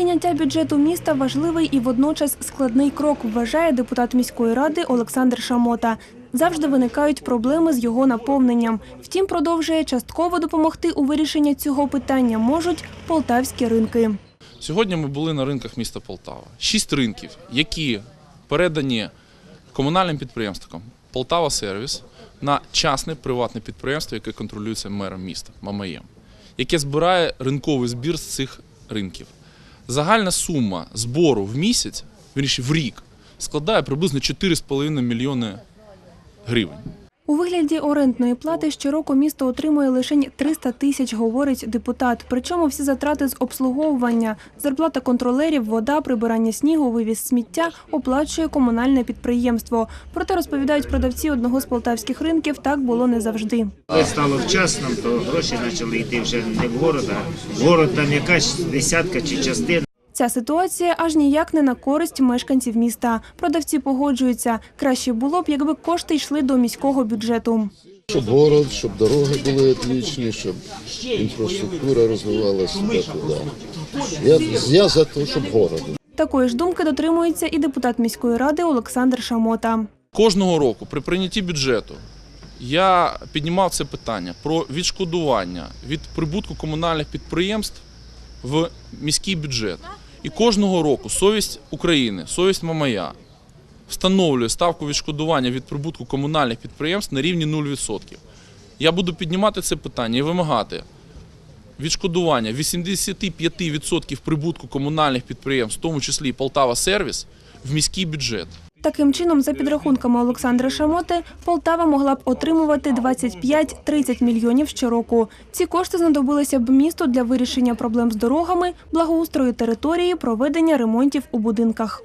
Прийняття бюджету міста важливий і водночас складний крок, вважає депутат міської ради Олександр Шамота. Завжди виникають проблеми з його наповненням. Втім, продовжує частково допомогти у вирішенні цього питання можуть полтавські ринки. Сьогодні ми були на ринках міста Полтава. Шість ринків, які передані комунальним підприємствам Полтава Сервіс на частне приватне підприємство, яке контролюється мером міста Мамаєм, яке збирає ринковий збір з цих ринків. Загальна сума збору в місяць, вірніше в рік, складає приблизно 4,5 мільйони гривень. У вигляді орендної плати щороку місто отримує лише 300 тисяч, говорить депутат. Причому всі затрати з обслуговування, зарплата контролерів, вода, прибирання снігу, вивіз сміття оплачує комунальне підприємство. Проте розповідають продавці одного з полтавських ринків, так було не завжди. Коли стало вчасним, то гроші почали йти вже не в город, а в город там якась десятка чи частина. Ця ситуація аж ніяк не на користь мешканців міста. Продавці погоджуються. Краще було б, якби кошти йшли до міського бюджету. Щоб город, щоб дороги були отлічні, щоб інфраструктура розвивалася туди-туди. Я, я за те, щоб город. Такої ж думки дотримується і депутат міської ради Олександр Шамота. Кожного року при прийнятті бюджету я піднімав це питання про відшкодування від прибутку комунальних підприємств в міський бюджет. І кожного року совість України, совість Мамая встановлює ставку відшкодування від прибутку комунальних підприємств на рівні 0%. Я буду піднімати це питання і вимагати відшкодування 85% прибутку комунальних підприємств, в тому числі і Полтава Сервіс, в міський бюджет. Таким чином, за підрахунками Олександра Шамоти, Полтава могла б отримувати 25-30 мільйонів щороку. Ці кошти знадобилися б місту для вирішення проблем з дорогами, благоустрою території, проведення ремонтів у будинках.